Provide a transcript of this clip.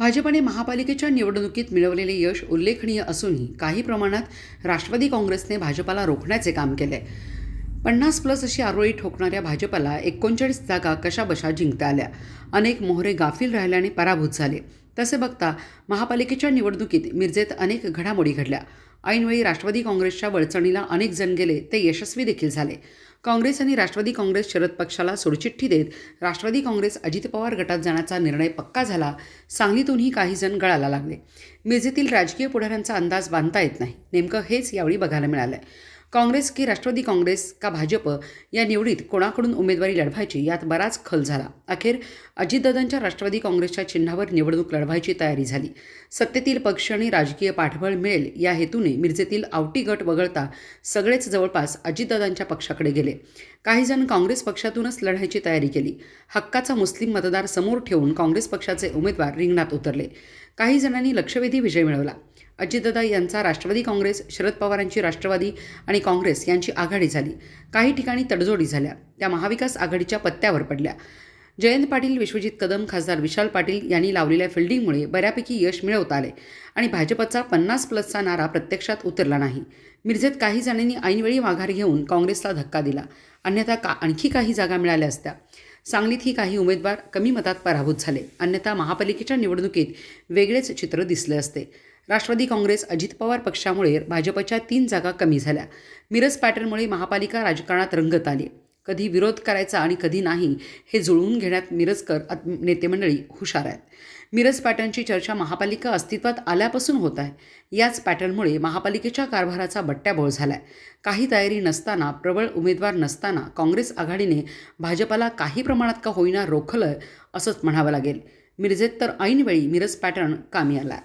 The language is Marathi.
भाजपाने महापालिकेच्या निवडणुकीत मिळवलेले यश उल्लेखनीय असूनही काही प्रमाणात राष्ट्रवादी काँग्रेसने भाजपाला रोखण्याचे काम केले पन्नास प्लस अशी आरोळी ठोकणाऱ्या भाजपाला एकोणचाळीस जागा कशाबशा जिंकता आल्या. अनेक मोहरे गाफील राहिल्याने पराभूत झाले. तसे बघता महापालिकेच्या निवडणुकीत मिरजेत अनेक घडामोडी घडल्या. ऐनवेळी राष्ट्रवादी काँग्रेसच्या वळचणीला अनेक जण गेले ते यशस्वी देखील झाले. काँग्रेस आणि राष्ट्रवादी काँग्रेस शरद पक्षाला सोडचिठ्ठी देत राष्ट्रवादी काँग्रेस अजित पवार गटात जाण्याचा निर्णय पक्का झाला सांगलीतूनही काही जण गळाला लागले. मिरजेतील राजकीय पुढाऱ्यांचा अंदाज बांधता येत नाही. नेमकं हेच यावेळी बघायला मिळालं काँग्रेस की राष्ट्रवादी काँग्रेस का भाजप या निवडीत कोणाकडून उमेदवारी लढवायची यात बराच खल झाला. अखेर अजितदादांच्या राष्ट्रवादी काँग्रेसच्या चिन्हावर निवडणूक लढवायची तयारी झाली. सत्तेतील पक्ष आणि राजकीय पाठबळ मिळेल या हेतूने मिरजेतील आवटी गट वगळता सगळेच जवळपास अजितदादांच्या पक्षाकडे गेले. काही जण काँग्रेस पक्षातूनच लढायची तयारी केली. हक्काचा मुस्लिम मतदार समोर ठेवून काँग्रेस पक्षाचे उमेदवार रिंगणात उतरले. काही जणांनी लक्षवेधी विजय मिळवला. अजितदादा यांचा राष्ट्रवादी काँग्रेस शरद पवारांची राष्ट्रवादी आणि काँग्रेस यांची आघाडी झाली. काही ठिकाणी तडजोडी झाल्या. त्या महाविकास आघाडीच्या पत्त्यावर पडल्या. जयंत पाटील विश्वजित कदम खासदार विशाल पाटील यांनी लावलेल्या फिल्डिंगमुळे बऱ्यापैकी यश मिळवता आले आणि भाजपचा पन्नास प्लसचा नारा प्रत्यक्षात उतरला नाही. मिरजेत काही जणांनी ऐनवेळी माघार घेऊन काँग्रेसला धक्का दिला. अन्यथा का आणखी काही जागा मिळाल्या असत्या. सांगलीतही काही उमेदवार कमी मतात पराभूत झाले. अन्यथा महापालिकेच्या निवडणुकीत वेगळेच चित्र दिसले असते. राष्ट्रवादी काँग्रेस अजित पवार पक्षामुळे भाजपच्या तीन जागा कमी झाल्या. मिरज पॅटर्नमुळे महापालिका राजकारणात रंगत आली. कधी विरोध करायचा आणि कधी नाही हे जुळवून घेण्यात मिरजकर नेतेमंडळी हुशार आहेत. मिरज पॅटर्नची चर्चा महापालिका अस्तित्वात आल्यापासून होत आहे. याच पॅटर्नमुळे महापालिकेच्या कारभाराचा बट्ट्याबोळ झाला आहे काही तयारी नसताना प्रबळ उमेदवार नसताना काँग्रेस आघाडीने भाजपाला काही प्रमाणात का होईना रोखलं असंच म्हणावं लागेल. मिरजेत तर ऐनवेळी मिरज पॅटर्न कामी आला